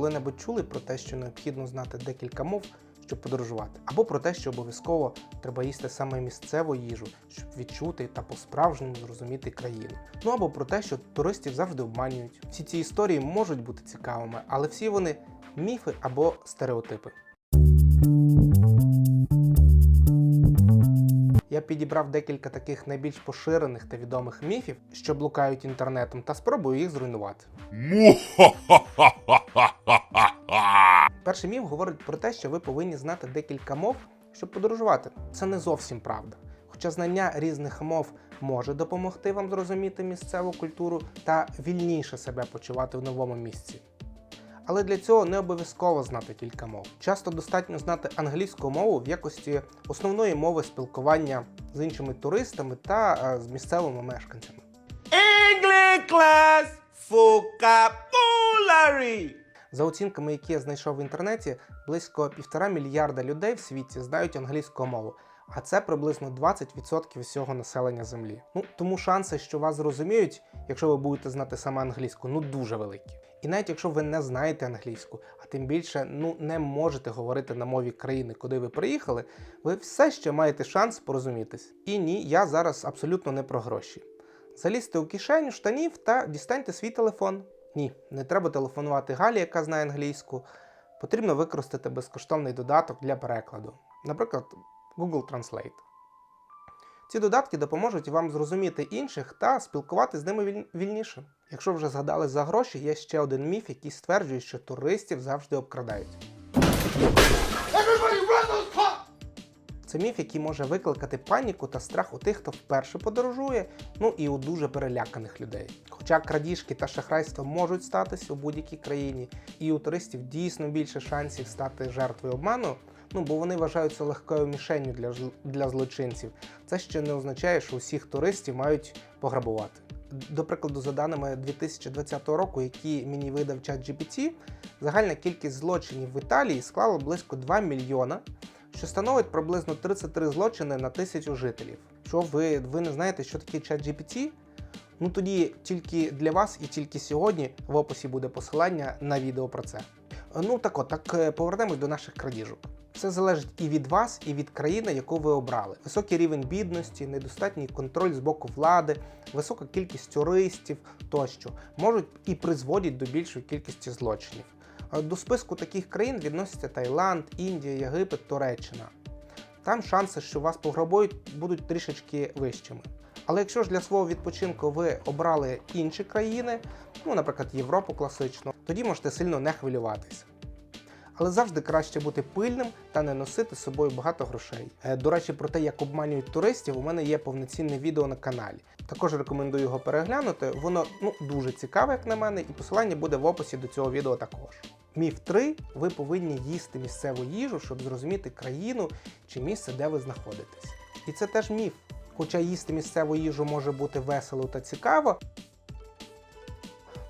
коли-небудь чули про те, що необхідно знати декілька мов, щоб подорожувати, або про те, що обов'язково треба їсти саме місцеву їжу, щоб відчути та по-справжньому зрозуміти країну. Ну або про те, що туристів завжди обманюють. Всі ці історії можуть бути цікавими, але всі вони міфи або стереотипи. Я підібрав декілька таких найбільш поширених та відомих міфів, що блукають інтернетом, та спробую їх зруйнувати. Перший міф говорить про те, що ви повинні знати декілька мов, щоб подорожувати. Це не зовсім правда. Хоча знання різних мов може допомогти вам зрозуміти місцеву культуру та вільніше себе почувати в новому місці. Але для цього не обов'язково знати кілька мов. Часто достатньо знати англійську мову в якості основної мови спілкування з іншими туристами та е, з місцевими мешканцями. English class vocabulary. За оцінками, які я знайшов в інтернеті, близько півтора мільярда людей в світі знають англійську мову, а це приблизно 20% всього населення землі. Ну тому шанси, що вас зрозуміють, якщо ви будете знати саме англійську, ну дуже великі. І навіть якщо ви не знаєте англійську, а тим більше ну не можете говорити на мові країни, куди ви приїхали, ви все ще маєте шанс порозумітись. І ні, я зараз абсолютно не про гроші. Залізьте у кишеню штанів та дістаньте свій телефон. Ні, не треба телефонувати Галі, яка знає англійську. Потрібно використати безкоштовний додаток для перекладу, наприклад, Google Translate. Ці додатки допоможуть вам зрозуміти інших та спілкуватися з ними вільніше. Якщо вже згадали за гроші, є ще один міф, який стверджує, що туристів завжди обкрадають. Це міф, який може викликати паніку та страх у тих, хто вперше подорожує, ну і у дуже переляканих людей. Хоча крадіжки та шахрайство можуть статись у будь-якій країні, і у туристів дійсно більше шансів стати жертвою обману, ну бо вони вважаються легкою мішенню для, для злочинців. Це ще не означає, що усіх туристів мають пограбувати. До прикладу, за даними 2020 року, які мені видав ChatGPT, загальна кількість злочинів в Італії склала близько 2 мільйона що становить приблизно 33 злочини на тисячу жителів. Що ви, ви не знаєте, що таке ChatGPT? Ну тоді тільки для вас і тільки сьогодні в описі буде посилання на відео про це. Ну так от, так е, повернемось до наших крадіжок. Все залежить і від вас, і від країни, яку ви обрали. Високий рівень бідності, недостатній контроль з боку влади, висока кількість туристів тощо можуть і призводять до більшої кількості злочинів. До списку таких країн відносяться Таїланд, Індія, Єгипет, Туреччина. Там шанси, що вас пограбують, будуть трішечки вищими. Але якщо ж для свого відпочинку ви обрали інші країни, ну, наприклад, Європу класичну, тоді можете сильно не хвилюватися. Але завжди краще бути пильним та не носити з собою багато грошей. Е, До речі, про те, як обманюють туристів, у мене є повноцінне відео на каналі. Також рекомендую його переглянути. Воно ну дуже цікаве, як на мене, і посилання буде в описі до цього відео також. Міф 3. Ви повинні їсти місцеву їжу, щоб зрозуміти країну чи місце, де ви знаходитесь. І це теж міф. Хоча їсти місцеву їжу може бути весело та цікаво,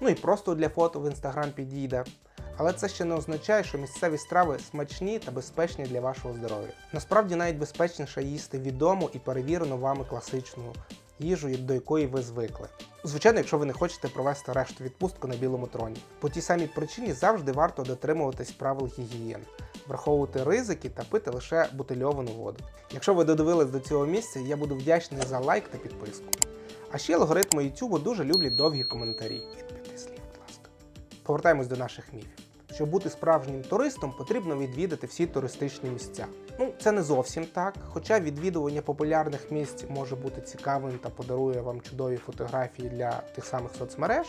ну і просто для фото в інстаграм підійде. Але це ще не означає, що місцеві страви смачні та безпечні для вашого здоров'я. Насправді навіть безпечніше їсти відому і перевірену вами класичну їжу, до якої ви звикли. Звичайно, якщо ви не хочете провести решту відпустку на білому троні. По тій самій причині завжди варто дотримуватись правил гігієни, враховувати ризики та пити лише бутильовану воду. Якщо ви додивились до цього місця, я буду вдячний за лайк та підписку. А ще алгоритми YouTube дуже люблять довгі коментарі. Від п'яти слів, будь ласка. Повертаємось до наших міфів. Щоб бути справжнім туристом, потрібно відвідати всі туристичні місця. Ну, це не зовсім так, хоча відвідування популярних місць може бути цікавим та подарує вам чудові фотографії для тих самих соцмереж.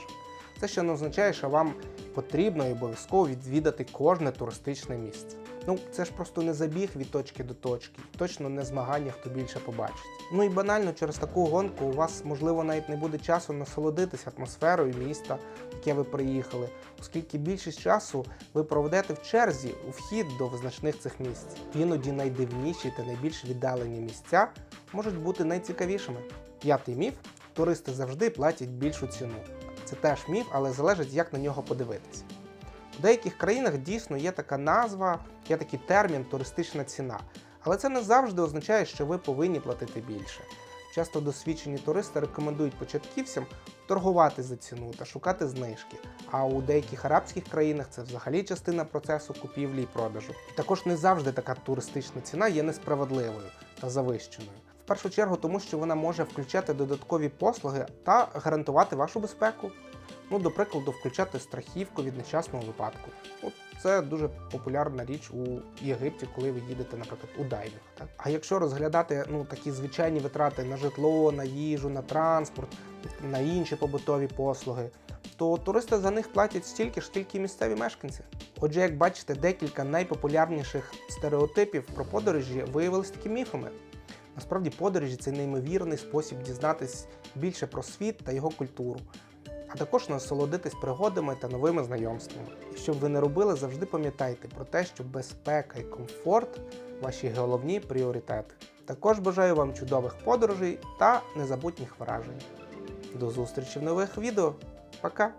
Це ще не означає, що вам потрібно і обов'язково відвідати кожне туристичне місце. Ну, це ж просто не забіг від точки до точки, точно не змагання, хто більше побачить. Ну і банально через таку гонку у вас, можливо, навіть не буде часу насолодитися атмосферою міста, в яке ви приїхали, оскільки більшість часу ви проведете в черзі у вхід до визначних цих місць. Іноді найдивніші та найбільш віддалені місця можуть бути найцікавішими. П'ятий міф: туристи завжди платять більшу ціну. Це теж міф, але залежить, як на нього подивитися. У деяких країнах дійсно є така назва, є такий термін туристична ціна. Але це не завжди означає, що ви повинні платити більше. Часто досвідчені туристи рекомендують початківцям торгувати за ціну та шукати знижки. А у деяких арабських країнах це взагалі частина процесу купівлі і продажу. І також не завжди така туристична ціна є несправедливою та завищеною. В першу чергу, тому що вона може включати додаткові послуги та гарантувати вашу безпеку. Ну, до прикладу, включати страхівку від нещасного випадку. От це дуже популярна річ у Єгипті, коли ви їдете, наприклад, у дайвінг. Так? А якщо розглядати ну, такі звичайні витрати на житло, на їжу, на транспорт, на інші побутові послуги, то туристи за них платять стільки ж, скільки місцеві мешканці. Отже, як бачите, декілька найпопулярніших стереотипів про подорожі виявилися такими міфами. Насправді, подорожі це неймовірний спосіб дізнатись більше про світ та його культуру, а також насолодитись пригодами та новими знайомствами. І щоб ви не робили, завжди пам'ятайте про те, що безпека і комфорт ваші головні пріоритети. Також бажаю вам чудових подорожей та незабутніх вражень. До зустрічі в нових відео. Пока!